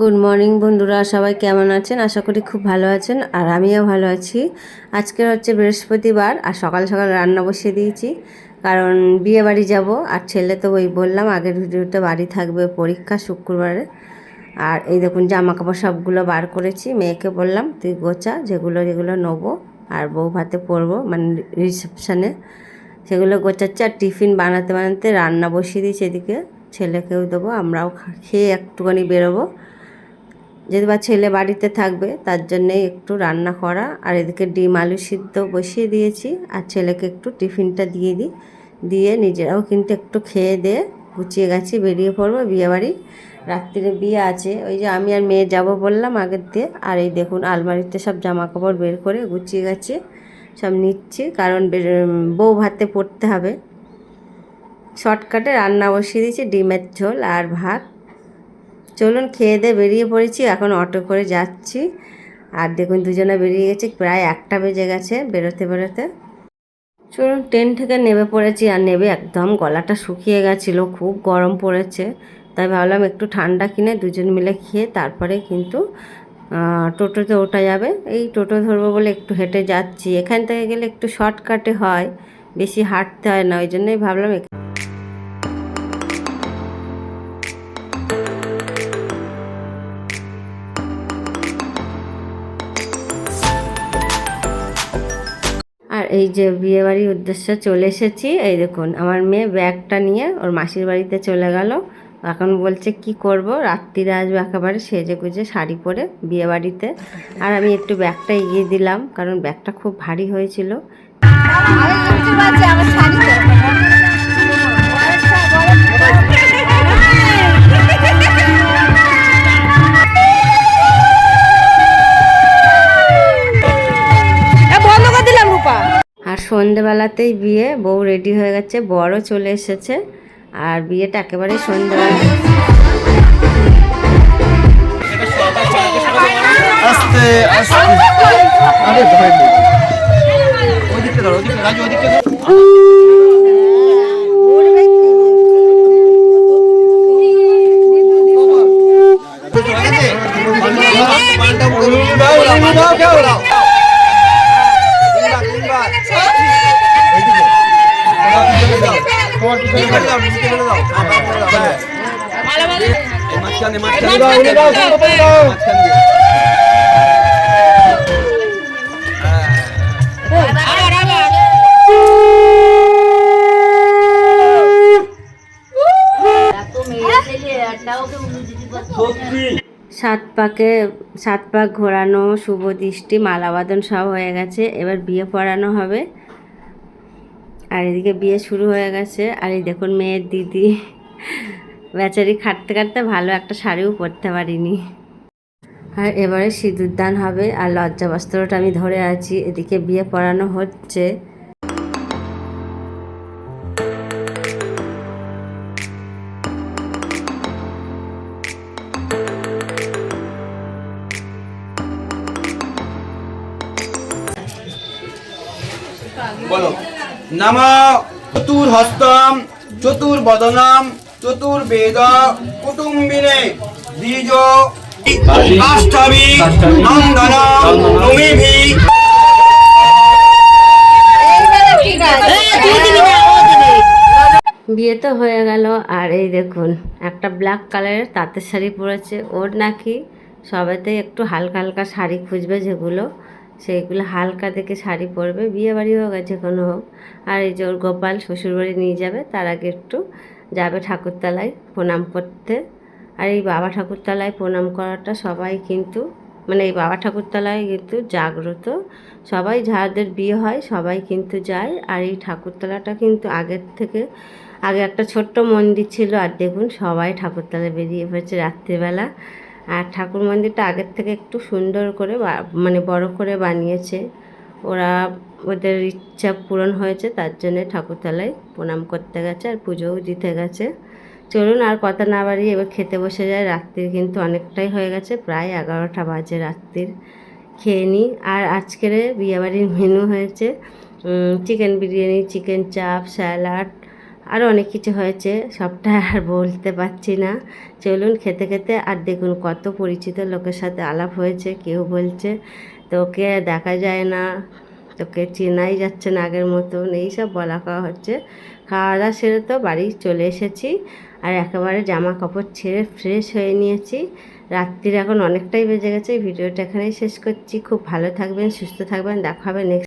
Good morning বন্ধুরা। সবাই কেমন আছেন? আশা করি খুব ভালো আছেন, আর আমিও ভালো আছি। আজকে হচ্ছে বৃহস্পতিবার, আর সকাল সকাল রান্না বসিয়ে দিয়েছি। কারণ বিয়ে বাড়ি যাব, আর ছেলে তো ওই বললাম, আগের ভিডিওতে বাড়ি থাকবে পরীক্ষা শুক্রবারে। আর এই দেখুন জামা কাপড় সবগুলো বার করেছি। মেয়েকে বললাম, তুই গোচা যেগুলো যেগুলো নেব, আর বউ ভাতে পরবো। মানে রিসেপশানে সেগুলো গোচাচ্ছে আর টিফিন বানাতে বানাতে রান্না বসিয়ে দিয়েছি এদিকে। ছেলেকেও দেবো, আমরাও খেয়ে একটুখানি বেরোবো। যেহেতু বা ছেলে বাড়িতে থাকবে, তার জন্যেই একটু রান্না করা। আর এদিকে ডিম আলু সিদ্ধ বসিয়ে দিয়েছি। আর ছেলেকে একটু টিফিনটা দিয়ে দিই। দিয়ে নিজেরাও কিন্তু একটু খেয়ে দিয়ে গুছিয়ে গেছি বেরিয়ে পড়ব বিয়েবাড়ি। রাত্রিরে বিয়ে আছে। ওই যে আমি আর মেয়ে যাব বললাম আগের দিয়ে। আর এই দেখুন, আলমারিতে সব জামা কাপড় বের করে গুছিয়ে গেছে সব নিচ্ছি। কারণ বউ ভাতে পড়তে হবে। শর্টকাটে রান্না বসিয়ে দিয়েছি, ডিমের ঝোল আর ভাত। চলুন খেয়ে দিয়ে বেরিয়ে পড়েছি, এখন অটো করে যাচ্ছি। আর দেখুন দুজনে বেরিয়ে গেছি, প্রায় একটা বেজে গেছে বেরোতে বেরোতে। চলুন ট্রেন থেকে নেমে পড়েছি, আর নেবে একদম গলাটা শুকিয়ে গেছিল, খুব গরম পড়েছে। তাই ভাবলাম একটু ঠান্ডা কিনে দুজন মিলে খেয়ে তারপরে কিন্তু টোটোতে ওঠা যাবে। এই টোটো ধরবো বলে একটু হেঁটে যাচ্ছি, এখান থেকে গেলে একটু শর্টকাটে হয়, বেশি হাঁটতে হয় না, ওই জন্যই ভাবলাম এই যে বিয়েবাড়ির উদ্দেশ্যে চলে এসেছি। এই দেখুন, আমার মেয়ে ব্যাগটা নিয়ে ওর মাসির বাড়িতে চলে গেল। এখন বলছে, কি করব? রাত্রিরে আসবে একেবারে সেজে গুজে শাড়ি পরে বিয়েবাড়িতে। আর আমি একটু ব্যাগটা এগিয়ে দিলাম, কারণ ব্যাগটা খুব ভারী হয়েছিল। বন্ধ সন্ধেবেলাতেই বিয়ে বউ রেডি হয়ে গেছে বড় চলে এসেছে আর বিয়েটা একেবারে সন্ধেবেলা আস্তে আস্তে সাত পাকে সাত পাক ঘোরানো শুভ দৃষ্টি মালাবাদন সব হয়ে গেছে। এবার বিয়ে পড়ানো হবে। আর এদিকে বিয়ে শুরু হয়ে গেছে। আর এই দেখুন মেয়ের দিদি। বেচারি খাটতে খাটতে ভালো একটা শাড়িও পরতে পারিনি। আর এবারে সিঁদুর দান হবে আর লজ্জা বস্ত্রটা আমি ধরে আছি। এদিকে বিয়ে পড়ানো হচ্ছে। বলো। নম চতুর্হস্তম চতুর্বদনম চতুর্বেদ কুটুম্বিনে দ্বিজ কাষ্ঠবি নন্দন বিয়ে তো হয়ে গেল, আর এই দেখুন, একটা ব্ল্যাক কালারের তাঁতের শাড়ি পরেছে। ওর নাকি সবেতেই একটু হালকা হালকা শাড়ি খুঁজবে যেগুলো সেইগুলো হালকা দেখে শাড়ি পরবে বিয়ে বাড়ি হোক আর যে কোনো হোক। আর এই যে ওর গোপাল শ্বশুরবাড়ি নিয়ে যাবে, তার আগে একটু যাবে ঠাকুরতলায় প্রণাম করতে। আর এই বাবা ঠাকুরতলায় প্রণাম করাটা সবাই কিন্তু মানে এই বাবা ঠাকুরতলায় কিন্তু জাগ্রত। সবাই যাদের বিয়ে হয় সবাই কিন্তু যায়। আর এই ঠাকুরতলাটা কিন্তু আগের থেকে, আগে একটা ছোট্ট মন্দির ছিল, আর দেখুন সবাই ঠাকুরতলায় বেরিয়ে পড়েছে রাত্রিবেলা। আর ঠাকুর মন্দিরটা আগের থেকে একটু সুন্দর করে মানে বড় করে বানিয়েছে। ওরা ওদের ইচ্ছা পূরণ হয়েছে, তার জন্যে ঠাকুরতলায় প্রণাম করতে গেছে আর পুজোও দিতে গেছে। চলুন আর কথা না বাড়িয়ে এবার খেতে বসে যায় রাত্রির কিন্তু অনেকটাই হয়ে গেছে, প্রায় এগারোটা বাজে রাত্রির। খেয়ে নিই। আর আজকের বিয়েবাড়ির মেনু হয়েছে chicken biryani chicken chaap salad আরও অনেক কিছু হয়েছে, সবটা আর বলতে পারছি না। চলুন খেতে খেতে আর দেখুন কত পরিচিত লোকের সাথে আলাপ হয়েছে, কেউ বলছে, তোকে দেখা যায় না, তোকে চেনাই যাচ্ছে না আগের মতন। এইসব বলা কওয়া হচ্ছে। খাওয়া দাওয়া সেরে তো বাড়ি চলে এসেছি আর একেবারে জামা কাপড় ছেড়ে ফ্রেশ হয়ে নিয়েছি। রাত্রির এখন অনেকটাই বেজে গেছে ভিডিওটা এখানেই শেষ করছি। খুব ভালো থাকবেন, সুস্থ থাকবেন, দেখা হবে নেক্সট